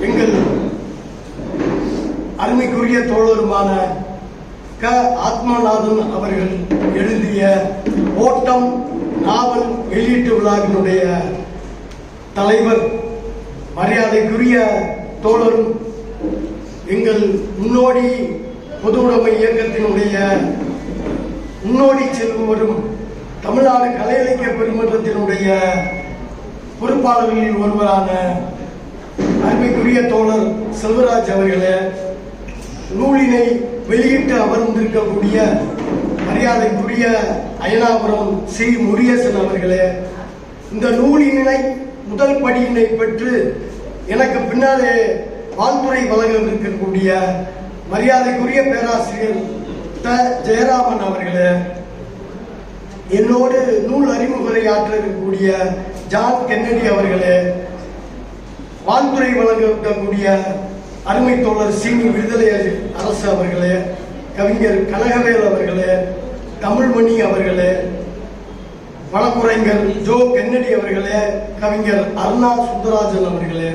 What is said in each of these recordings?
எங்கள் அருமைக்குரிய தோழருமான க. ஆத்மநாதன் அவர்கள் எழுதிய ஓட்டம் நாவல் வெளியீட்டு விழாவினுடைய தலைவர் மரியாதைக்குரிய தோழரும் எங்கள் முன்னோடி பொது உடைமை இயக்கத்தினுடைய முன்னோடி செல்வரும் தமிழ்நாடு கலை இலக்கிய பெருமன்றத்தினுடைய பொறுப்பாளர்களில் ஒருவரான அருமைக்குரிய தோழர் செல்வராஜ் அவர்களே நூலினை வெளியிட்டு அமர்ந்திருக்கக்கூடிய மரியாதைக்குரிய அயனாபுரம் சி. முரியசன் அவர்களே இந்த நூலினை முதல் படியினை பெற்று எனக்கு பின்னாலே வாழ்த்துறை வழங்கவிருக்கக்கூடிய மரியாதைக்குரிய பேராசிரியர் த. ஜெயராமன் அவர்களே என்னோடு நூல் அறிமுகரை ஆற்ற இருக்கக்கூடிய ஜான் கென்னடி அவர்களே வான்துறை வழங்க இருக்கக்கூடிய அருமை தோழர் சீனி விடுதலை அரசு அவர்களே கவிஞர் கனகவேல் அவர்களே தமிழ்மணி அவர்களே வழக்குரைஞர் ஜோ கென்னடி அவர்களே கவிஞர் அருணா சுந்தராஜன் அவர்களே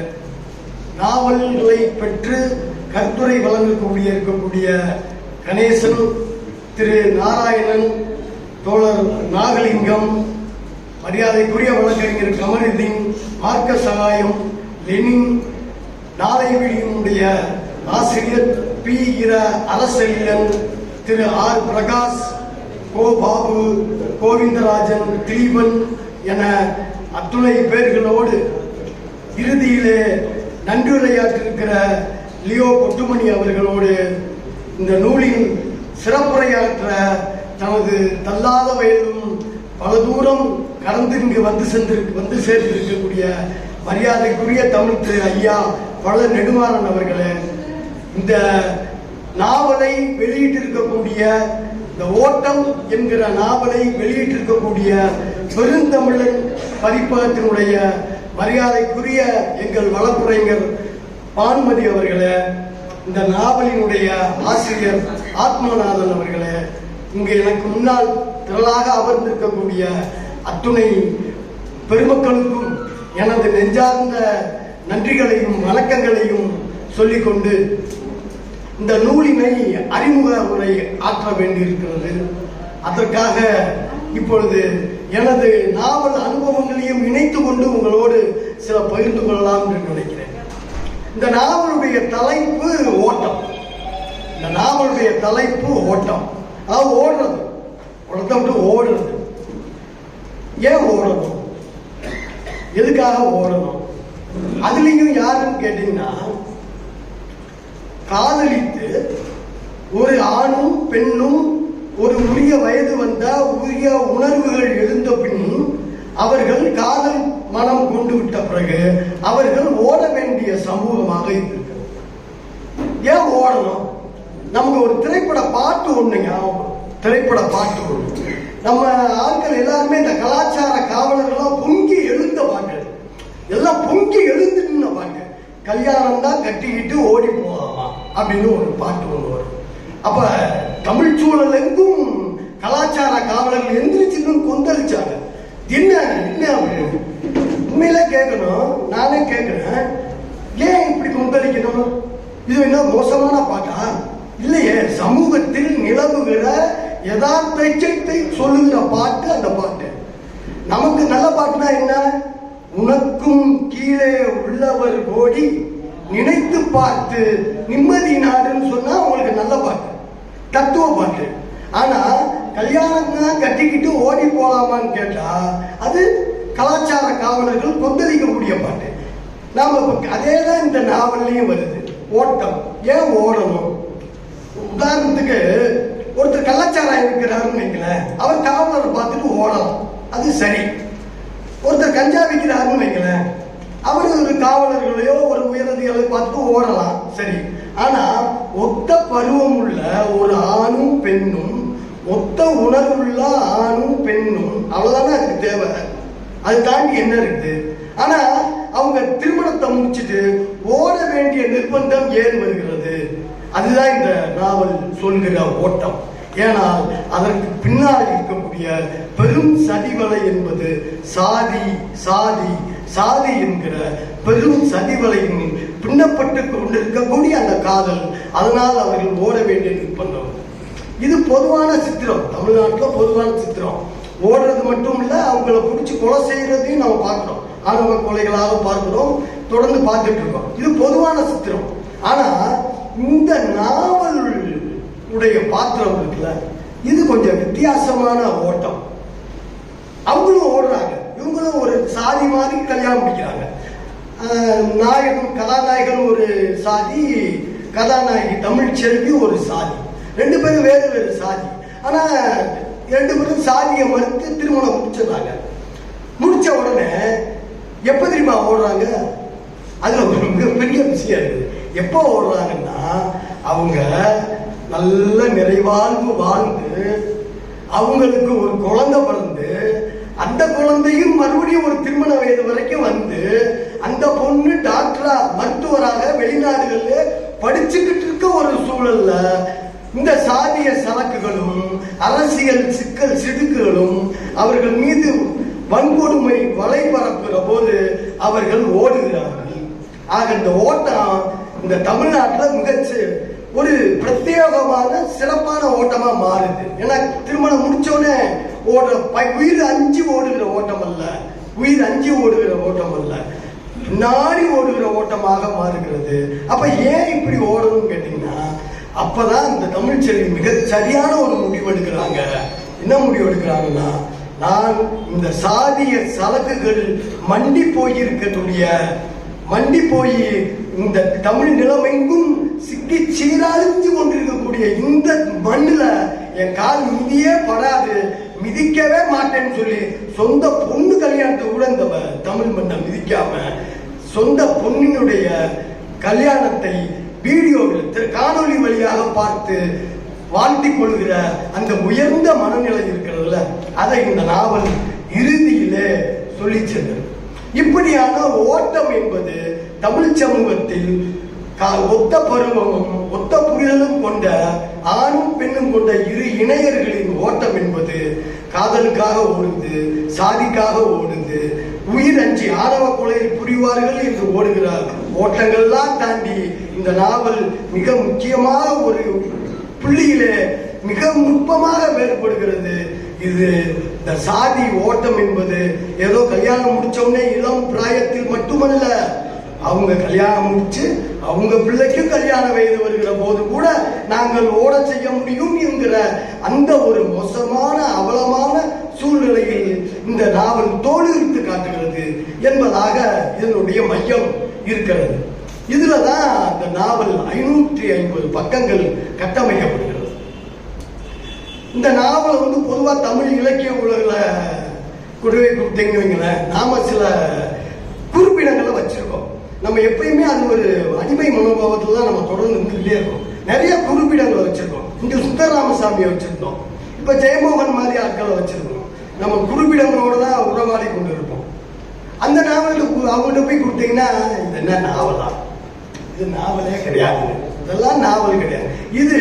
நாவல்களை பெற்று கருத்துரை வழங்கக்கூடிய இருக்கக்கூடிய கணேசன் திரு நாராயணன் தோழர் நாகலிங்கம் மரியாதைக்குரிய வழக்கறிஞர் கமலுதீன் மார்க்க சகாயம் லெனின் நாளைவிழியினுடைய ஆசிரியர் பி. இர. அரசலியன் திரு. ஆர். பிரகாஷ் கோ. பாபு கோவிந்தராஜன் திலீபன் என அத்துணை பேர்களோடு இறுதியிலே நன்றியுரையாற்றிருக்கிற லியோ கொட்டுமணி அவர்களோடு இந்த நூலின் சிறப்புரையாற்ற தனது தள்ளாத வயதும் பல தூரம் கலந்து இங்கு வந்து சென்று வந்து சேர்ந்திருக்கக்கூடிய மரியாதைக்குரிய தமிழ் திரு ஐயா பல நெடுமாறன் அவர்களே இந்த நாவலை வெளியிட்டிருக்கக்கூடிய இந்த ஓட்டம் என்கிற நாவலை வெளியிட்டிருக்கக்கூடிய பெருந்தமிழன் பதிப்பகத்தினுடைய மரியாதைக்குரிய எங்கள் வழக்குரைஞர் பானுமதி அவர்களே இந்த நாவலினுடைய ஆசிரியர் ஆத்மநாதன் அவர்களே இங்கு எனக்கு முன்னால் திரளாக அமர்ந்திருக்கக்கூடிய அத்துணை பெருமக்களுக்கும் எனது நெஞ்சார்ந்த நன்றிகளையும் வணக்கங்களையும் சொல்லிக்கொண்டு இந்த நூலினை அறிமுக உரை ஆற்ற வேண்டியிருக்கிறது. அதற்காக இப்பொழுது எனது நாவல் அனுபவங்களையும் இணைத்து கொண்டு உங்களோடு சில பகிர்ந்து கொள்ளலாம் என்று நினைக்கிறேன். இந்த நாவலுடைய தலைப்பு ஓட்டம். இந்த நாவலுடைய தலைப்பு ஓட்டம். அதாவது ஓடுறது. உடத்தை விட்டு ஓடுறது. ஏன் ஓடணும்? எதுக்காக ஓடணும்? அதுலேயும் யாருன்னு கேட்டீங்கன்னா காதலித்து ஒரு ஆணும் பெண்ணும் ஒரு உரிய வயது வந்த உரிய உணர்வுகள் எழுந்த பின் அவர்கள் காதல் மனம் கொண்டு விட்ட பிறகு அவர்கள் ஓட வேண்டிய சமூகமாக இருக்கிறது ஏன் ஓடணும்? நமக்கு ஒரு திரைப்பட பாட்டு ஒண்ணு ஞாபகம் திரைப்பட பாட்டு ஒண்ணு. நம்ம எல்லாருமே இந்த கலாச்சார காவலர்கள்லாம் பொங்கி எழுந்த பாட்டு. எல்லாம் பொங்கி எழுந்து நின்ன பாட்டு. கல்யாணம் தான் கட்டிக்கிட்டு ஓடி போகலாமா அப்படின்னு ஒரு பாட்டு ஒன்று வரும். அப்ப தமிழ் சூழல் எங்கும் கலாச்சார காவலர்கள் எந்திரிச்சு கொந்தளிச்சாங்க. என்ன என்ன அப்படின்னு உண்மையில கேட்கணும் நானே கேட்கிறேன் ஏன் இப்படி கொந்தளிக்கணும்? இது என்ன மோசமான பாட்டா? இல்லையே சமூகத்தில் நிலவுகிற யதார்த்தத்தை சொல்லுகிற பாட்டு அந்த பாட்டு. நமக்கு நல்ல பாட்டுனா என்ன? உனக்கும் கீழே உள்ளவர் கோடி நினைத்து பார்த்து நிம்மதி நாடுன்னு சொன்னா உங்களுக்கு நல்ல பாட்டு. தத்துவ பாட்டு. ஆனா கல்யாணம் தான் கட்டிக்கிட்டு ஓடி போலாமான்னு கேட்டா அது கலாச்சார காவலர்கள் கொந்தளிக்கக்கூடிய பாட்டு. நாம அதே தான் இந்த நாவல்லையும் வருது. ஓட்டம். ஏன் ஓடணும்? உதாரணத்துக்கு ஒருத்தர் கள்ளச்சாராயம் இருக்கிறாருன்னு வைங்களேன் அவர் காவலரை பார்த்துட்டு ஓடலாம். அது சரி. ஒருத்தர் கஞ்சா விற்கிறாருன்னு வைங்களேன் அவர் ஒரு காவலர்களையோ ஒரு உயரதிகளை பார்த்துட்டு ஓடலாம். சரி. ஆனா ஒத்த பருவம் உள்ள ஒரு ஆணும் பெண்ணும் ஒத்த உணர்வுள்ள ஆணும் பெண்ணும் அவ்வளவுதானே அதுக்கு தேவை. அது தாண்டி என்ன இருக்குது ஆனா அவங்க திருமணத்தை முடிச்சுட்டு ஓட வேண்டிய நிர்பந்தம் ஏன் வருகிறது? அதுதான் இந்த நாவல் சொல்கிற ஓட்டம். ஏனால் அதற்கு பின்னால் இருக்கக்கூடிய பெரும் சதிவலை என்பது சாதி சாதி சாதி என்கிற பெரும் சதிவலையின் பின்னப்பட்டு கொண்டிருக்கக்கூடிய அந்த காதல். அதனால் அவர்கள் ஓட வேண்டிய நிர்பந்தம். இது பொதுவான சித்திரம். தமிழ்நாட்டில் பொதுவான சித்திரம். ஓடுறது மட்டும் இல்லை அவங்கள பிடிச்சி கொலை செய்யறதையும் நம்ம பார்க்குறோம். ஆணவ கொலைகளாக பார்க்குறோம். தொடர்ந்து பார்த்துட்டு இருக்கோம். இது பொதுவான சித்திரம். ஆனால் இந்த நாவல் உடைய பாத்திரம் இருக்குல்ல இது கொஞ்சம் வித்தியாசமான ஓட்டம். அவங்களும் ஓடுறாங்க. இவங்களும் ஒரு சாதி மாதிரி கல்யாணம் முடிக்கிறாங்க. நாயகன் கதாநாயகன் ஒரு சாதி கதாநாயகி தமிழ் செல்வி ஒரு சாதி. ரெண்டு பேரும் வேறு வேறு சாதி. ஆனா ரெண்டு பேரும் சாதியை மறுத்து திருமணம் முடிச்சிடுறாங்க. முடிச்ச உடனே எப்ப தெரியுமா ஓடுறாங்க? அதுல ஒரு மிகப்பெரிய விஷயம் இருக்குது எப்போ ஓடுறாங்கன்னா அவங்க நல்ல நிறைவாழ்வு வாழ்ந்து அவங்களுக்கு ஒரு குழந்தை பிறந்து அந்த குழந்தையும் மறுபடியும் ஒரு திருமண வயது வரைக்கும் வந்து அந்த பொண்ணு டாக்டரா மருத்துவராக வெளிநாடுகள்ல படிச்சுக்கிட்டு இருக்க ஒரு சூழல்ல இந்த சாதிய சரக்குகளும் அரசியல் சிக்கல் சிடுக்குகளும் அவர்கள் மீது வன்கொடுமை வலை பரப்புகிற போது அவர்கள் ஓடுகிறார்கள். ஆக இந்த ஓட்டம் இந்த தமிழ்நாட்டில் மிக ஒரு பிரத்யேகமான சிறப்பான ஓட்டமா மாறுது. ஏன்னா திருமணம் முடிச்சோடனே ஓடுற ப- உயிர் அஞ்சு ஓடுகிற ஓட்டம் அல்ல. உயிர் அஞ்சு ஓடுகிற ஓட்டம் அல்ல. பின்னாடி ஓடுகிற ஓட்டமாக மாறுகிறது. அப்ப ஏன் இப்படி ஓடணும்னு கேட்டீங்கன்னா அப்பதான் இந்த தமிழ் செல்வி மிக சரியான ஒரு முடிவு எடுக்கிறாங்க. என்ன முடிவு எடுக்கிறாங்கன்னா நான் இந்த சாதிய சலக்குகள் மண்டி போயிருக்கக்கூடிய மண்டி போய் இந்த தமிழ் நிலமெங்கும் சிக்கி சீரழிஞ்சு கொண்டிருக்கக்கூடிய இந்த மண்ணில் என் கால் மிதியே படாது மிதிக்கவே மாட்டேன்னு சொல்லி சொந்த பொண்ணு கல்யாணத்தை கூட இந்த தமிழ் மண்ணை மிதிக்காம சொந்த பொண்ணினுடைய கல்யாணத்தை வீடியோவில் காணொலி காணொளி வழியாக பார்த்து வாழ்த்தி கொள்கிற அந்த உயர்ந்த மனநிலை இருக்கிறதுல அதை இந்த நாவல் இறுதியிலே சொல்லி இப்படியான ஓட்டம் என்பது தமிழ் சமூகத்தில் கா- ஒத்த பருவமும் ஒத்த புரிதலும் கொண்ட ஆணும் பெண்ணும் கொண்ட இரு இணையர்களின் ஓட்டம் என்பது காதலுக்காக ஓடுது சாதிக்காக ஓடுது உயிர் அஞ்சி ஆணவ கொலையில் புரிவார்கள் என்று ஓடுகிறார். ஓட்டங்கள்லாம் தாண்டி இந்த நாவல் மிக முக்கியமாக ஒரு புள்ளியிலே மிக நுட்பமாக வேறுபடுகிறது. இது இந்த சாதி ஓட்டம் என்பது ஏதோ கல்யாணம் முடிச்சோடனே இளம் பிராயத்தில் மட்டுமல்ல. அவங்க கல்யாணம் முடிச்சு அவங்க பிள்ளைக்கும் கல்யாண வயது வருகிற போது கூட நாங்கள் ஓட செய்ய முடியும் என்கிற அந்த ஒரு மோசமான அவலமான சூழ்நிலையில் இந்த நாவல் தோலுரித்து காட்டுகிறது என்பதாக இதனுடைய மையம் இருக்கிறது. இதுல தான் அந்த நாவல் ஐநூற்றி ஐம்பது பக்கங்கள் கட்டமைக்கப்படுகிறது இந்த நாவலை வந்து பொதுவாக தமிழ் இலக்கிய உலகில் கொடுவை கொடுத்தீங்க வைங்களேன் நாம சில குறிப்பிடங்களை வச்சிருக்கோம். நம்ம எப்பயுமே அது ஒரு அடிமை மனோபாவத்தில் தான் நம்ம தொடர்ந்து இருந்துகிட்டே இருக்கோம். நிறைய குறிப்பிடங்களை வச்சிருக்கோம். இங்கே சுந்தரராமசாமியை வச்சிருந்தோம். இப்போ ஜெயமோகன் மாதிரி ஆட்களை வச்சிருக்கோம். நம்ம குறிப்பிடங்களோடு தான் உறவாடி கொண்டு இருப்போம் அந்த நாவலுக்கு அவங்கள்ட்ட போய் கொடுத்தீங்கன்னா இது என்ன நாவலா? இது நாவலே கிடையாது. இதெல்லாம் நாவல் கிடையாது. இது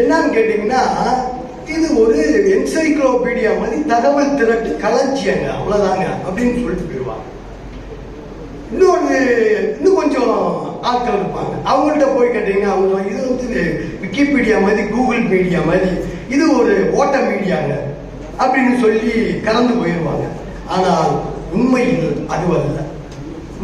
என்னன்னு கேட்டிங்கன்னா இது ஒரு என்சைக்ளோபீடியா மாதிரி தகவல் திரட்டு களஞ்சியங்க அவ்வளவுதாங்க அப்படின்னு சொல்லிட்டு போயிடுவாங்க. இன்னொரு இன்னும் கொஞ்சம் ஆட்கள் இருப்பாங்க. அவங்கள்ட்ட போய் கேட்டீங்கன்னா அவங்க இது வந்து விக்கிபீடியா மாதிரி கூகுள் மீடியா மாதிரி இது ஒரு ஓட்ட மீடியாங்க அப்படின்னு சொல்லி கலந்து போயிடுவாங்க. ஆனால் உண்மையில் அதுவல்ல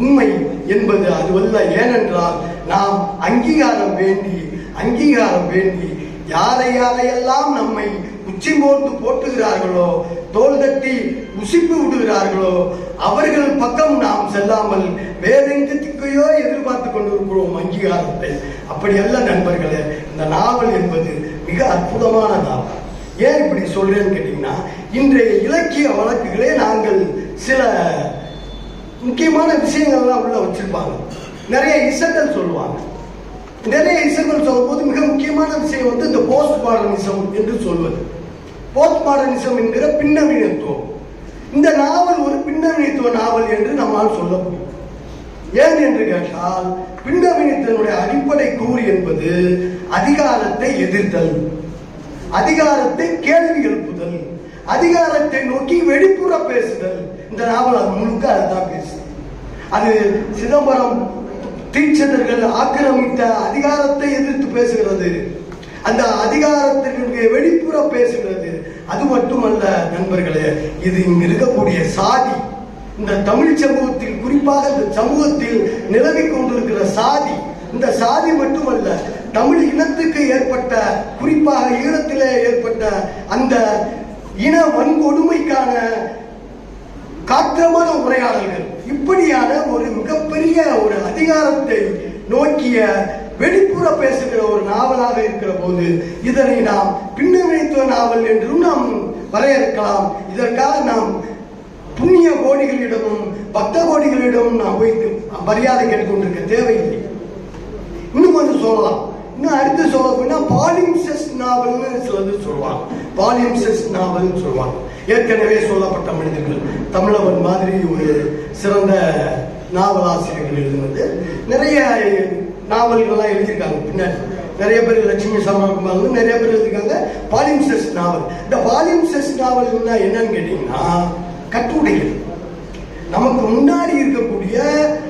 உண்மை என்பது அதுவல்ல ஏனென்றால் நாம் அங்கீகாரம் வேண்டி அங்கீகாரம் வேண்டி யாரை யாரையெல்லாம் நம்மை உச்சி மோர்ந்து போட்டுகிறார்களோ தோல் தட்டி உசிப்பு விடுகிறார்களோ அவர்கள் பக்கம் நாம் செல்லாமல் வேறெங்கத்திற்கையோ எதிர்பார்த்து கொண்டிருக்கிறோம் அங்கீகாரத்தை. அப்படி அல்ல நண்பர்களே இந்த நாவல் என்பது மிக அற்புதமான நாவல் ஏன் இப்படி சொல்றேன்னு கேட்டீங்கன்னா இன்றைய இலக்கிய வழக்குகளே நாங்கள் சில முக்கியமான விஷயங்கள்லாம் உள்ள வச்சிருப்பாங்க. நிறைய இசைகள் சொல்லுவாங்க. நிறைய இசைகள் சொல்லும்போது மிக முக்கியமான விஷயம் வந்து இந்த போஸ்ட் மாடர்னிசம் என்று சொல்வது. போஸ்ட் மாடர்னிசம் என்கிற பின்னவீனத்துவம் இந்த நாவல் ஒரு பின்னவீனத்துவ நாவல் என்று நம்மால் சொல்ல முடியும். ஏன் என்று கேட்டால் பின்னவீனத்தினுடைய அடிப்படை கூறு என்பது அதிகாரத்தை எதிர்த்தல். அதிகாரத்தை கேள்வி எழுப்புதல். அதிகாரத்தை நோக்கி வெளிப்புற பேசுதல். இந்த நாவல் அது முழுக்க அதுதான் பேசுது. அது சிதம்பரம் தீட்சிதர்கள் ஆக்கிரமித்த அதிகாரத்தை எதிர்த்து பேசுகிறது. அந்த அதிகாரத்திற்கு வெளிப்புற பேசுகிறது. அது மட்டுமல்ல நண்பர்களே இது இங்கு இருக்கக்கூடிய சாதி. இந்த தமிழ் சமூகத்தில் குறிப்பாக இந்த சமூகத்தில் நிலவிக் கொண்டிருக்கிற சாதி. இந்த சாதி மட்டுமல்ல தமிழ் இனத்துக்கு ஏற்பட்ட குறிப்பாக ஈழத்திலே ஏற்பட்ட அந்த இன வன்கொடுமைக்கான காத்திரமான உரையாடல்கள். இப்படியான ஒரு மிகப்பெரிய ஒரு அதிகாரத்தை நோக்கிய வெளிப்புற பேசுகிற ஒரு நாவலாக இருக்கிற போது இதனை நாம் பின்னணித்துவ நாவல் என்றும் நாம் வரையறுக்கலாம். இதற்காக நாம் புண்ணிய கோடிகளிடமும் பக்த கோடிகளிடமும் நாம் போய் மரியாதை கேட்டுக்கொண்டிருக்க தேவையில்லை. இன்னும் கொஞ்சம் சொல்லலாம். இன்னும் அடுத்து சொல்ல போனா பாலிம்சஸ் நாவல்னு சிலது சொல்லுவாங்க. பாலிம்சஸ் நாவல்னு சொல்லுவாங்க. ஏற்கனவே சொல்லப்பட்ட மனிதர்கள் தமிழவன் மாதிரி ஒரு சிறந்த நாவலாசிரியர்கள் எழுதுனது. நிறைய நாவல்கள்லாம் எழுதியிருக்காங்க பின்னாடி. நிறைய பேர் லட்சுமி சரவணகுமார் நிறைய பேர் எழுதியிருக்காங்க. பாலிம்சஸ் நாவல். இந்த பாலிம்சஸ் நாவல்னா என்னன்னு கேட்டீங்கன்னா கட்டுரைகள். நமக்கு முன்னாடி இருக்கக்கூடிய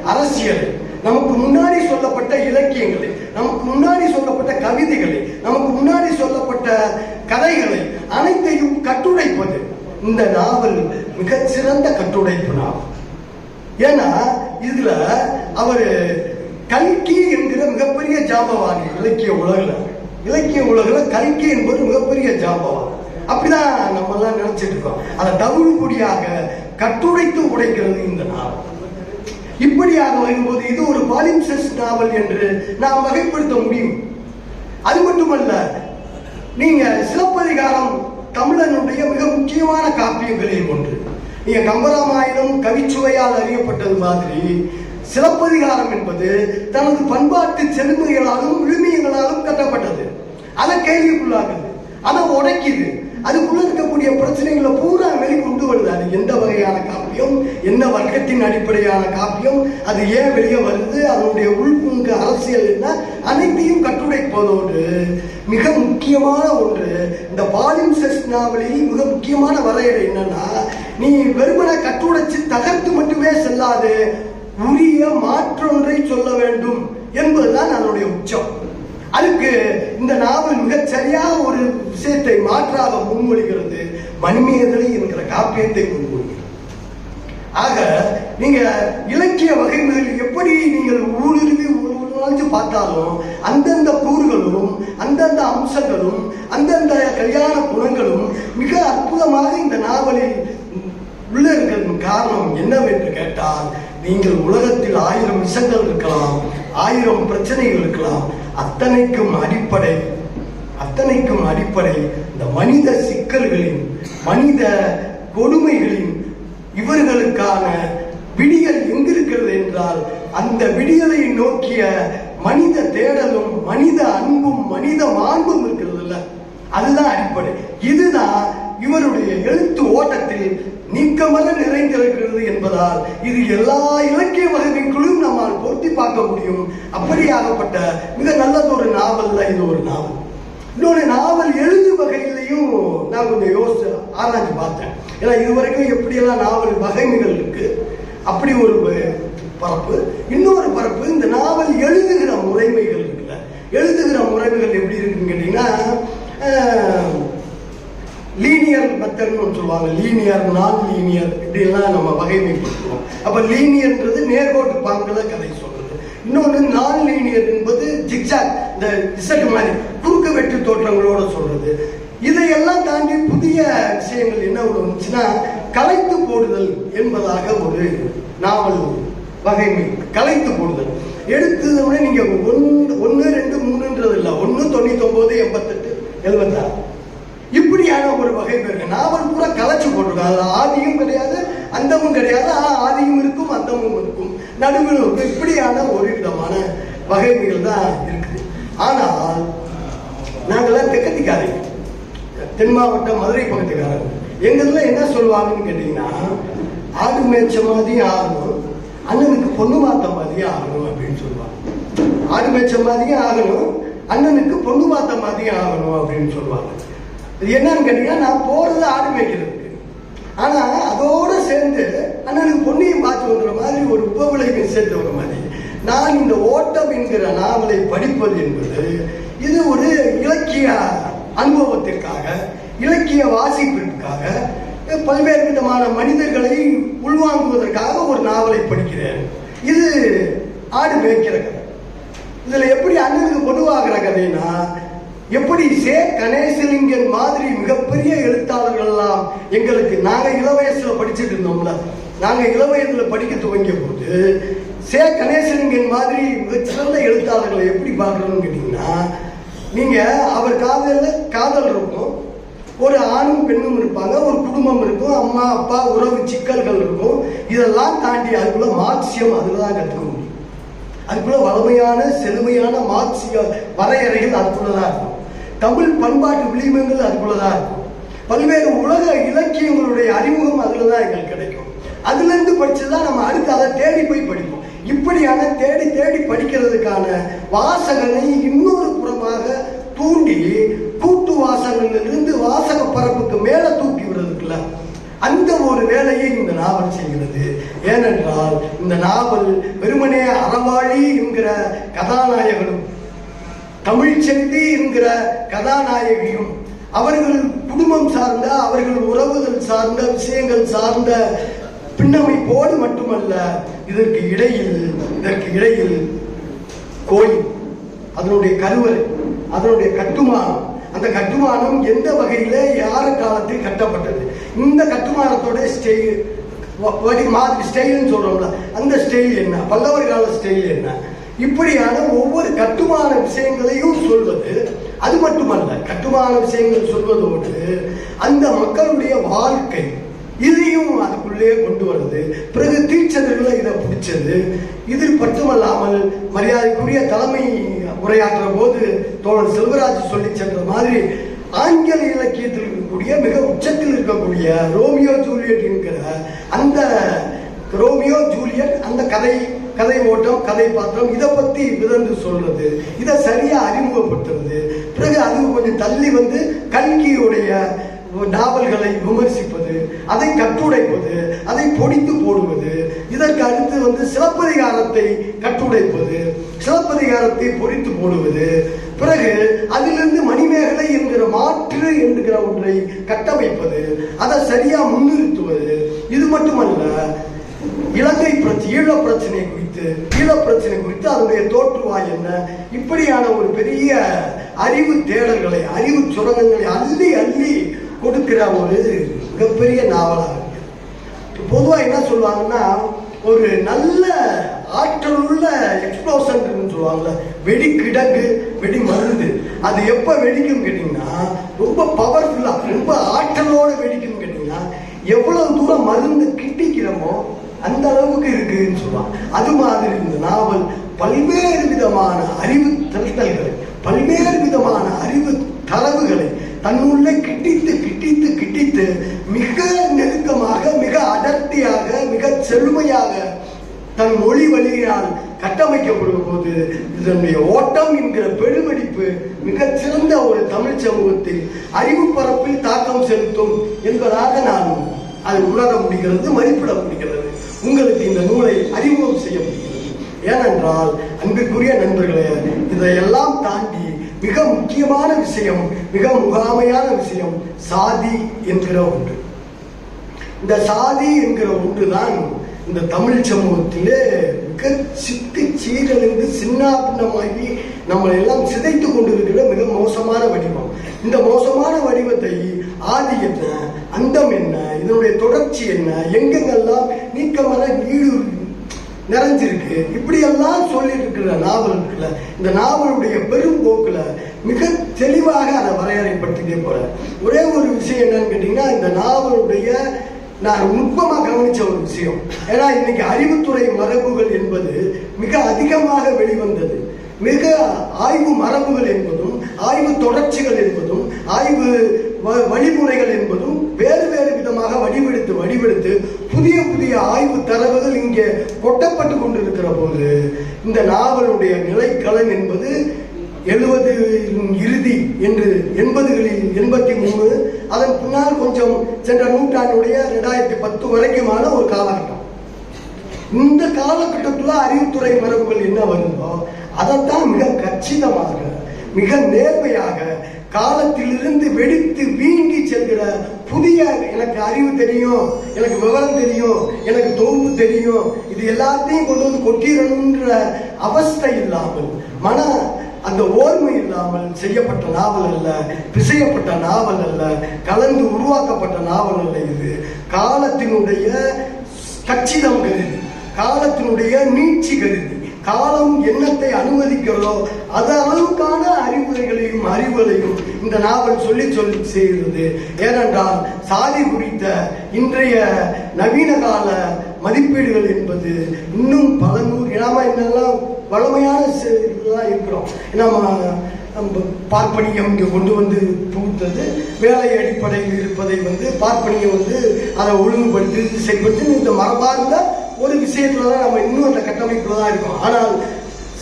அரசியல். நமக்கு முன்னாடி சொல்லப்பட்ட இலக்கியங்களை நமக்கு முன்னாடி சொல்லப்பட்ட கவிதைகளை நமக்கு முன்னாடி சொல்லப்பட்ட கதைகளை அனைத்தையும் கட்டுரைப்பது இந்த நாவல் மிகச்சிறந்த கட்டுரைப்பு நாவல். ஏன்னா இதுல அவர் கல்கி என்கிற மிகப்பெரிய ஜாபவாதி இலக்கிய உலகில் இலக்கிய உலகில் கல்கி என்பது மிகப்பெரிய ஜாபவான் அப்படிதான் நம்ம எல்லாம் நினைச்சிட்டு இருக்கோம். அதை தவிடுபடியாக கட்டுடைத்து உடைக்கிறது இந்த நாவல். இப்படியாக வரும்போது இது ஒரு பாலிம்சஸ் நாவல் என்று நாம் வகைப்படுத்த முடியும். அது மட்டுமல்ல நீங்க சிலப்பதிகாரம் தமிழனுடைய மிக முக்கியமான காப்பியங்களில் ஒன்று. நீங்க கம்பராமாயணம் கவிச்சுவையால் அறியப்பட்டது மாதிரி சிலப்பதிகாரம் என்பது தனது பண்பாட்டு செழுமைகளாலும் விழுமியங்களாலும் கட்டப்பட்டது. அதை கேள்விக்குள்ளாகுது அதை உடைக்குது. அதுக்குள்ள இருக்கக்கூடிய பிரச்சனைகளை பூரா வெளி கொண்டு வருது அது எந்த வகையான காப்பியம்? என்ன வர்க்கத்தின் அடிப்படையான காப்பியம்? அது ஏன் வெளியே வருது? அதனுடைய உள்புங்க அரசியல் என்ன? அனைத்தையும் கட்டுடைப்பதோடு மிக முக்கியமான ஒன்று இந்த பாலிம்சஸ் நாவலில் மிக முக்கியமான வரையறை என்னன்னா நீ வெறுமனை கட்டுடைச்சு தகர்த்து மட்டுமே செல்லாது உரிய மாற்றொன்றை சொல்ல வேண்டும் என்பதுதான் அதனுடைய உச்சம். அதுக்கு இந்த நாவல் மிகச் சரியாக ஒரு விஷயத்தை மாற்றாக முன்மொழிகிறது. மணிமேகலை என்கிற காப்பியத்தை முன்மொழிகிறது. ஆக நீங்க இலக்கிய வகைகளில் எப்படி நீங்கள் ஊடுருவி உள்வாழ்ந்து பார்த்தாலும் அந்தந்த கூறுகளும் அந்தந்த அம்சங்களும் அந்தந்த கல்யாண குணங்களும் மிக அற்புதமாக இந்த நாவலில் உள்ள காரணம் என்னவென்று கேட்டால் நீங்கள் உலகத்தில் ஆயிரம் விஷங்கள் இருக்கலாம் ஆயிரம் பிரச்சனைகள் இருக்கலாம் அத்தனைக்கும் அடிப்படை அத்தனைக்கும் அடிப்படை இந்த மனித சிக்கல்களின் மனித கொடுமைகளின் இவர்களுக்கான விடியல் எங்கிருக்கிறது என்றால் அந்த விடியலை நோக்கிய மனித தேடலும் மனித அன்பும் மனித மாண்பும் இருக்கிறது இல்ல அதுதான் அடிப்படை. இதுதான் இவருடைய எழுத்து ஓட்டத்தில் நீக்கமல நிறைந்திருக்கிறது என்பதால் இது எல்லா இலக்கிய வகைகளும் நம்மால் பொருத்தி பார்க்க முடியும். அப்படியாகப்பட்ட மிக நல்லதொரு தான். இது ஒரு நாவல். இன்னொரு நாவல் எழுது வகையிலையும் நான் கொஞ்சம் யோசிச்சு ஆராய்ச்சி பார்த்தேன். ஏன்னா இதுவரைக்கும் எப்படியெல்லாம் நாவல் வகைமைகள் இருக்கு அப்படி ஒரு பரப்பு. இன்னொரு பரப்பு இந்த நாவல் எழுதுகிற முறைமைகள் இருக்குல்ல. எழுதுகிற முறைமைகள் எப்படி இருக்குன்னு கேட்டீங்கன்னா லீனியர் மெத்தட்னு சொல்லுவாங்க. லீனியர் நான் லீனியர் இப்படியெல்லாம் நம்ம வகைமைப்படுத்துவோம். அப்ப லீனியர்ன்றது நேர்கோட்டு பாங்குல கதை. இன்னொன்று நான் லீனியர் என்பது ஜிக்ஜாக் இந்த இசட் மாதிரி குறுக்கு வெட்டு தோற்றங்களோட சொல்றது. இதையெல்லாம் தாண்டி புதிய விஷயங்கள் என்ன ஒரு வந்துச்சுன்னா கலைத்து போடுதல் என்பதாக ஒரு நாவல் வகைமை கலைத்து போடுதல். எடுத்ததோட நீங்க ஒன்று ஒன்று ரெண்டு மூணுன்றது இல்லை ஒன்று தொண்ணூத்தி ஒன்பது எண்பத்தெட்டு எழுபத்தாறு இப்படியான ஒரு வகை பேருக்கு நாவல் பூரா கலைச்சு போட்டிருக்கோம் அதுல ஆதியும் கிடையாது அந்தமும் கிடையாது ஆனா ஆதியும் இருக்கும் அந்தமும் இருக்கும் நடுவில் இப்படியான ஒரு விதமான வகைமைகள் தான் இருக்குது. ஆனால் நாங்கள்லாம் தெக்கத்திக்காரங்க. தென் மாவட்டம் மதுரை பக்கத்துக்காரங்க. எங்கதுல என்ன சொல்லுவாங்கன்னு கேட்டீங்கன்னா ஆடு மேய்ச்ச மாதிரி ஆகணும் அண்ணனுக்கு பொண்ணு மாத்த மாதிரியும் ஆகணும் அப்படின்னு சொல்லுவாங்க. ஆடு மேய்ச்ச மாதிரியும் ஆகணும் அண்ணனுக்கு பொண்ணு மாத்த மாதிரியும் ஆகணும் அப்படின்னு சொல்லுவாங்க. இது என்னன்னு கேட்டீங்கன்னா நான் போறது ஆடு மேய்க்கிறதுக்கு. ஆனா அதோட சேர்ந்து அண்ணனுக்கு பொன்னியும் பார்த்து வந்துற மாதிரி ஒரு உபவிளைவின் சேர்த்து வர மாதிரி. நான் இந்த ஓட்டம் என்கிற நாவலை படிப்பது என்பது இது ஒரு இலக்கிய அனுபவத்திற்காக இலக்கிய வாசிப்பிற்காக பல்வேறு விதமான மனிதர்களை உள்வாங்குவதற்காக ஒரு நாவலை படிக்கிறேன். இது ஆடு மேய்க்கிற கதை. இதில் எப்படி அண்ணனுக்கு பொதுவாகிற கதைனா எப்படி சே கணேசலிங்கன் மாதிரி மிகப்பெரிய எழுத்தாளர்கள்லாம் எங்களுக்கு நாங்கள் இளவயசில் படிச்சுட்டு இருந்தோம்ல நாங்கள் இளவயதில் படிக்க துவங்கிய போது சே. கணேசலிங்கன் மாதிரி மிகச்சிறந்த எழுத்தாளர்களை எப்படி பார்க்கணும்னு கேட்டீங்கன்னா நீங்கள் அவர் காதலில் காதல் இருக்கும் ஒரு ஆணும் பெண்ணும் இருப்பாங்க ஒரு குடும்பம் இருக்கும் அம்மா அப்பா உறவு சிக்கல்கள் இருக்கும். இதெல்லாம் தாண்டி அதுக்குள்ள மார்க்சியம் அதில் தான் கற்றுக்க முடியும். அதுக்குள்ள வளமையான செழுமையான மார்க்சிய வரையறைகள் அதுக்குள்ளதான் இருக்கும். தமிழ் பண்பாட்டு விளிம்புகள் அதுக்குள்ள தான் இருக்கும். பல்வேறு உலக இலக்கியங்களுடைய அறிமுகம் அதில் தான் எங்களுக்கு கிடைக்கும். அதுல இருந்து படிச்சுதான் நம்ம அடுத்து அதை தேடி போய் படிப்போம். இப்படியான தேடி தேடி படிக்கிறதுக்கான வாசகனை இன்னொரு புறமாக தூண்டி கூட்டு வாசகங்களிலிருந்து வாசக பரப்புக்கு மேல தூக்கி விடுறதுக்குள்ள அந்த ஒரு வேலையை இந்த நாவல் செய்கிறது. ஏனென்றால் இந்த நாவல் வெறுமனே அறவாழி என்கிற கதாநாயகனும் தமிழ்ச்செல்வி என்கிற கதாநாயகியும் அவர்கள் குடும்பம் சார்ந்த அவர்கள் உறவுகள் சார்ந்த விஷயங்கள் சார்ந்த பின்னமைப்போடு மட்டுமல்ல இதற்கு இடையில் இதற்கு இடையில் கோயில் அதனுடைய கருவறை அதனுடைய கட்டுமானம். அந்த கட்டுமானம் எந்த வகையில யார காலத்தில் கட்டப்பட்டது? இந்த கட்டுமானத்தோட ஸ்டைல் மாதிரி ஸ்டைல்னு சொல்றோம்ல அந்த ஸ்டைல் என்ன? பல்லவர் கால ஸ்டைல் என்ன? இப்படியான ஒவ்வொரு கட்டுமான விஷயங்களையும் சொல்வது அது மட்டுமல்ல கட்டுமான விஷயங்கள் சொல்வதோடு அந்த மக்களுடைய வாழ்க்கை இதையும் அதுக்குள்ளே கொண்டு வருது பிறகு தீட்சதர்களை இதை பிடிச்சது இதில் மட்டுமல்லாமல் மரியாதைக்குரிய தலைமை உரையாற்ற போது தோழர் செல்வராஜ் சொல்லி சென்ற மாதிரி ஆங்கில இலக்கியத்தில் இருக்கக்கூடிய மிக உச்சத்தில் இருக்கக்கூடிய ரோமியோ ஜூலியட் என்கிற அந்த ரோமியோ ஜூலியட் அந்த கதை கதை ஓட்டம் கதை பாத்திரம் இதை பத்தி விதந்து சொல்றது. இதை சரியா அறிமுகப்படுத்துறது. பிறகு அது கொஞ்சம் தள்ளி வந்து கல்கியுடைய நாவல்களை விமர்சிப்பது அதை கட்டுடைப்பது அதை பொடித்து போடுவது இதற்கு அடுத்து வந்து சிலப்பதிகாரத்தை கட்டுடைப்பது சிலப்பதிகாரத்தை பொறித்து போடுவது. பிறகு அதிலிருந்து மணிமேகலை என்கிற மாற்று என்கிற ஒன்றை கட்டமைப்பது அதை சரியா முன்னிறுத்துவது. இது மட்டுமல்ல இலங்கை பிரச்சனை ஈழ பிரச்சனை குறித்து ஈழ பிரச்சனை குறித்து அதனுடைய தோற்றுவாய் என்ன? இப்படியான ஒரு பெரிய அறிவு தேடல்களை அறிவு சுரங்கங்களை அள்ளி அள்ளி கொடுக்கிற ஒரு மிகப்பெரிய நாவலாக இருக்கு. பொதுவாக என்ன சொல்லுவாங்கன்னா ஒரு நல்ல ஆற்றல் உள்ள எக்ஸ்ப்ளோசன் சொல்லுவாங்கல்ல வெடி கிடங்கு வெடி மருந்து அது எப்ப வெடிக்கும் கேட்டீங்கன்னா ரொம்ப பவர்ஃபுல்லா ரொம்ப ஆற்றலோட வெடிக்கும் கேட்டீங்கன்னா எவ்வளவு தூரம் மருந்து கிட்டிக்கிறோமோ அந்த அளவுக்கு இருக்குன்னு சொல்லுவாங்க. அது மாதிரி இந்த நாவல் பல்வேறு விதமான அறிவு திரட்டல்களை பல்வேறு விதமான அறிவு தரவுகளை தன்னுள்ளே கிட்டித்து கிட்டித்து கிட்டித்து மிக நெருக்கமாக மிக அடர்த்தியாக மிக செழுமையாக தன் மொழி வழியினால் கட்டமைக்கப்படும் போது இதனுடைய ஓட்டம் என்கிற பெருவெடிப்பு மிகச்சிறந்த ஒரு தமிழ் சமூகத்தில் அறிவு பரப்பில் தாக்கம் செலுத்தும் என்பதாக நான் அதை உணர முடிகிறது மதிப்பிட முடிகிறது. உங்களுக்கு இந்த நூலை அறிமுகம் செய்ய முடிகிறது. ஏனென்றால் அன்பிற்குரிய நண்பர்களே இதையெல்லாம் தாண்டி மிக முக்கியமான விஷயம் மிக முகாமையான விஷயம் சாதி என்கிற ஒன்று. இந்த சாதி என்கிற ஒன்றுதான் இந்த தமிழ் சமூகத்திலே மிக சித்து சீரழிந்து சின்னாபின்னமாகி நம்மளை எல்லாம் சிதைத்து கொண்டிருக்கிற மிக மோசமான வடிவம். இந்த மோசமான வடிவத்தை ஆதி என்ன அந்தம் என்ன இதனுடைய தொடர்ச்சி என்ன எங்கெங்கெல்லாம் நீக்கமான ஈடு நிறைஞ்சிருக்கு. இப்படி எல்லாம் சொல்லிட்டு இருக்கிற நாவல் இருக்குல்ல இந்த நாவலுடைய பெரும் போக்குல மிக தெளிவாக அதை வரையறைப்படுத்திட்டே போறேன் ஒரே ஒரு விஷயம் என்னன்னு கேட்டீங்கன்னா இந்த நாவலுடைய நான் நுட்பமாக கவனிச்ச ஒரு விஷயம். ஏன்னா இன்னைக்கு அறிவுத்துறை மரபுகள் என்பது மிக அதிகமாக வெளிவந்தது. மிக ஆய்வு மரபுகள் என்பதும் ஆய்வு தொடர்ச்சிகள் என்பதும் ஆய்வு வ- வழிமுறைகள் என்பதும் வேறு வேறு விதமாக வடிவெடுத்து வடிவெடுத்து புதிய புதிய ஆய்வு தரவுகள் இங்கே கொட்டப்பட்டு கொண்டிருக்கிற போது இந்த நாவலுடைய நிலைக்களன் என்பது எழுபது இறுதி என்று எண்பதுகளில் எண்பத்தி மூணு அதன் பின்னால் கொஞ்சம் சென்ற நூற்றாண்டுடைய ரெண்டாயிரத்தி பத்து வரைக்குமான ஒரு காலகட்டம். இந்த காலகட்டத்தில் அறிவுத்துறை மரபுகள் என்ன வருதோ அதைத்தான் மிக கச்சிதமாக மிக நேர்மையாக காலத்திலிருந்து வெடித்து வீங்கி செல்கிற புதிய எனக்கு அறிவு தெரியும் எனக்கு விவரம் தெரியும் எனக்கு தொகுப்பு தெரியும். இது எல்லாத்தையும் கொண்டு வந்து கொட்டிடணுன்ற அவஸ்தை இல்லாமல் மன அந்த ஓர்மை இல்லாமல் செய்யப்பட்ட நாவல் அல்ல பிசையப்பட்ட நாவல் அல்ல கலந்து உருவாக்கப்பட்ட நாவல் அல்ல இது. காலத்தினுடைய கச்சிதம் கருது காலத்தினுடைய நீட்சி கருது. காலம் என்னத்தை அனுமதிக்கிறதோ அது அளவுக்கான அறிவுரைகளையும் அறிவுகளையும் இந்த நாவல் சொல்லி சொல்லி செய்கிறது. ஏனென்றால் சாதி குறித்த இன்றைய நவீன கால மதிப்பீடுகள் என்பது இன்னும் பல நூறு நாம என்னெல்லாம் வளமையான இதெல்லாம் இருக்கிறோம். நம்ம நம்ம பார்ப்பனியம் இங்கே கொண்டு வந்து புகுத்தது வேலை அடிப்படையில் இருப்பதை வந்து பார்ப்பனியம் வந்து அதை ஒழுங்குபடுத்தி செய்பட்டு இந்த மரபார்ந்த ஒரு விஷயத்துல தான் நம்ம இன்னும் அந்த கட்டமைப்புல தான் இருக்கோம். ஆனால்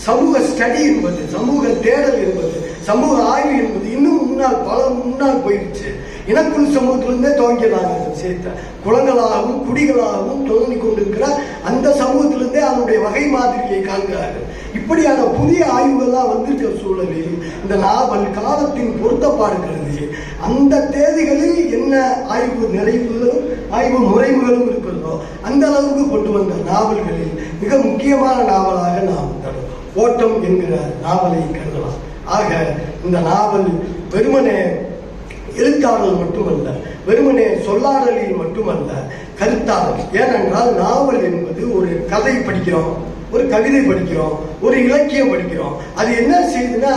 சமூக ஸ்டடி என்பது சமூக தேடல் என்பது சமூக ஆய்வு என்பது இன்னும் முன்னால் பல முன்னால் போயிடுச்சு. இனக்குழு சமூகத்திலிருந்தே துவங்கிடலாங்க இந்த விஷயத்தை. குளங்களாகவும் குடிகளாகவும் துவங்கி கொண்டிருக்கிற அந்த சமூகத்திலிருந்தே அதனுடைய வகை மாதிரியை காண்கிறார்கள். இப்படியான புதிய ஆய்வுகள்லாம் வந்திருக்க சூழலில் இந்த நாவல் காலத்தின் பொருத்தப்பாடுகிறது அந்த தேதிகளில் என்ன ஆய்வு நிறைவுகளும் ஆய்வு முறைவுகளும் இருக்கிறதோ அந்த அளவுக்கு கொண்டு வந்த நாவல்களில் மிக முக்கியமான நாவலாக நாம் ஓட்டம் என்கிற நாவலை கருதலாம். ஆக இந்த நாவல் வெறுமனே எழுத்தாடல் மட்டுமல்ல வெறுமனே சொல்லாடலில் மட்டுமல்ல கருத்தாடல். ஏனென்றால் நாவல் என்பது ஒரு கதை படிக்கிறோம். ஒரு கவிதை படிக்கிறோம் ஒரு இலக்கியம் படிக்கிறோம். அது என்ன செய்யுதுன்னா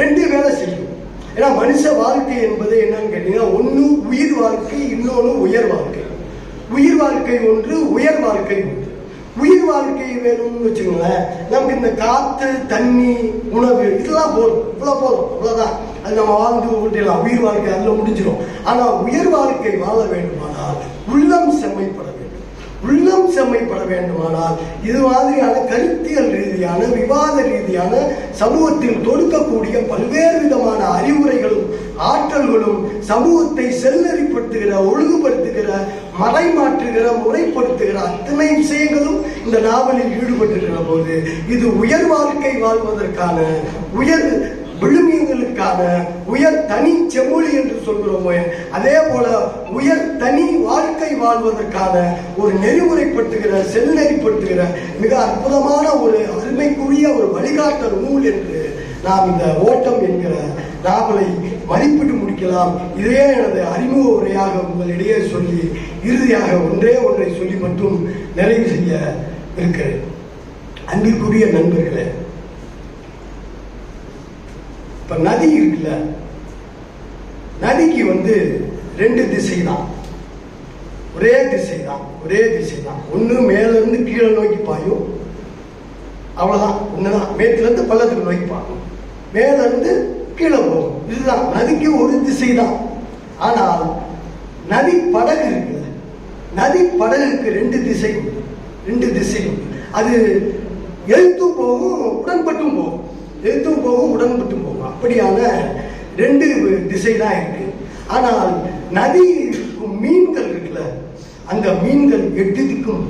ரெண்டு வேலை செய்யும். ஏன்னா மனுஷ வாழ்க்கை என்பது என்னன்னு கேட்டீங்கன்னா ஒன்று உயிர் வாழ்க்கை இன்னொன்று உயர் வாழ்க்கை. உயிர் வாழ்க்கை ஒன்று உயர் வாழ்க்கை ஒன்று. உயிர் வாழ்க்கை வேணும்னு வச்சுக்கோங்களேன் நமக்கு இந்த காற்று தண்ணி உணவு இதெல்லாம் போதும். இவ்வளோ போதும். இவ்வளோதான் அது நம்ம வாழ்ந்து விட்டுலாம் உயிர் வாழ்க்கை அதில் முடிஞ்சிடும் ஆனால் உயர் வாழ்க்கை வாழ வேண்டுமானால் உள்ளம் செம்மைப்பட உள்ளம் செம்மைப்பட வேண்டுமானால் இது மாதிரியான கருத்தியல் ரீதியான விவாத ரீதியான சமூகத்தில் தொடுக்கக்கூடிய பல்வேறு விதமான அறிவுரைகளும் ஆற்றல்களும் சமூகத்தை செல்லறிப்படுத்துகிற ஒழுங்குபடுத்துகிற மறைமாற்றுகிற முறைப்படுத்துகிற அத்தனை விஷயங்களும் இந்த நாவலில் ஈடுபட்டிருக்கிற போது இது உயர் வாழ்க்கை வாழ்வதற்கான உயர் விழுமியங்களுக்கான உயர் தனி செம்மொழி என்று சொல்கிறோமே அதே போல உயர் தனி வாழ்க்கை வாழ்வதற்கான ஒரு நெறிமுறைப்படுத்துகிற செல்நெறிப்படுத்துகிற மிக அற்புதமான ஒரு அருமைக்குரிய ஒரு வழிகாட்டல் நூல் என்று நாம் இந்த ஓட்டம் என்கிற நாவலை மதிப்பிட்டு முடிக்கலாம். இதே எனது அறிமுக உரையாக உங்களிடையே சொல்லி இறுதியாக ஒன்றே ஒன்றை சொல்லி மட்டும் நிறைவு செய்ய இருக்கிறேன். அன்பிற்குரிய நண்பர்களே இப்ப நதி இருக்குல்ல நதிக்கு வந்து ரெண்டு திசை தான் ஒரே திசை தான் ஒரே திசை தான் ஒன்று மேல இருந்து கீழே நோக்கி பாயும். அவ்வளவுதான். ஒண்ணுதான். மேத்துல இருந்து பள்ளத்துக்கு நோக்கி பாயும். மேல இருந்து கீழே போகும். இதுதான். நதிக்கு ஒரு திசை தான் ஆனால் நதி படகு இருக்குல்ல நதி படகுக்கு ரெண்டு திசை உண்டு. ரெண்டு திசை உண்டு. அது எழுத்தும் போகும் உடன்பட்டும் போகும். எழுத்தும் போகும் உடன்பட்டும் போகும். அப்படியான ரெண்டு திசை தான் இருக்கு. ஆனால் நதி இருக்கும் மீன்கள் இருக்குல்ல அந்த மீன்கள் எட்டுதிக்கும்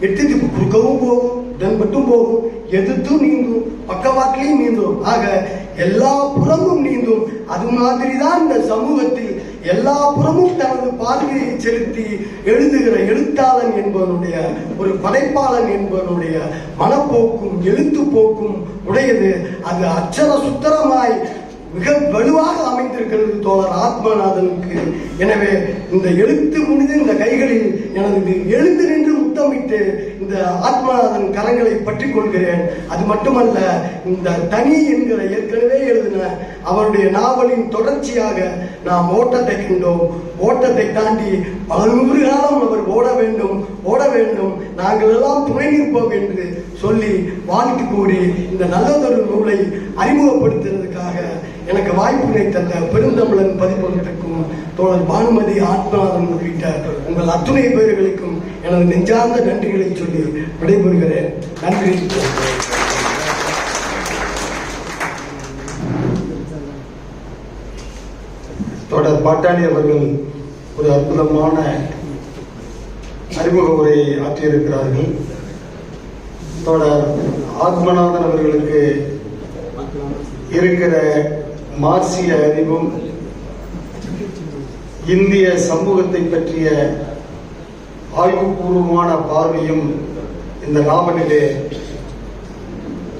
திக்கும். குறுக்கவும் போகும் தென்பட்டும் போகும். எதிர்த்தும் நீந்தும் பக்கவாட்டிலையும் நீந்தும். ஆக எல்லா புறமும் நீந்தும். அது மாதிரி தான் இந்த சமூகத்தில் எல்லா புறமும் தனது பார்வையை செலுத்தி எழுதுகிற எழுத்தாளன் என்பவனுடைய ஒரு படைப்பாளன் என்பவனுடைய மனப்போக்கும் எழுத்து போக்கும் உடையது. அது அச்சர சுத்தரமாய் மிக வலுவாக அமைந்திருக்கிறது தோழர் ஆத்மநாதனுக்கு. எனவே இந்த எழுத்து முடிந்து இந்த கைகளில் எனது எழுந்து நின்று முத்தமிட்டு இந்த ஆத்மநாதன் கரங்களை பற்றி கொள்கிறேன். அது மட்டுமல்ல இந்த தனி என்கிற ஏற்கனவே எழுதின அவருடைய நாவலின் தொடர்ச்சியாக நாம் ஓட்டத்தை கண்டோம். ஓட்டத்தை தாண்டி பல நூறு காலம் அவர் ஓட வேண்டும் ஓட வேண்டும். நாங்கள் எல்லாம் துணை நிற்போம் என்று சொல்லி வாழ்த்து கூறி இந்த நல்லதொரு நூலை அறிமுகப்படுத்துறதுக்காக எனக்கு வாய்ப்பினை தந்த பெருந்தமிழன் பதிப்பகத்திற்கும் தோழர் பானுமதி ஆத்மநாதன் உள்ளிட்ட உங்கள் அத்துணை பேர்களுக்கும் எனது நெஞ்சார்ந்த நன்றிகளை சொல்லி சொல்லி விடைபெறுகிறேன் நன்றி தொடர் பாட்டாளி அவர்கள் ஒரு அற்புதமான அறிமுக உரையை ஆற்றியிருக்கிறார்கள். தொடர் ஆத்மநாதன் அவர்களுக்கு இருக்கிற மார்சிய அறிவும் இந்திய சமூகத்தை பற்றிய ஆய்வுபூர்வமான பார்வையும் இந்த நாவலிலே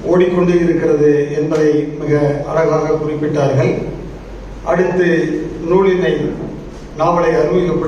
ஓடிக்கொண்டு இருக்கிறது என்பதை மிக அழகாக குறிப்பிட்டார்கள். அடுத்து நூலினை நாவலை அறிமுகப்படுத்த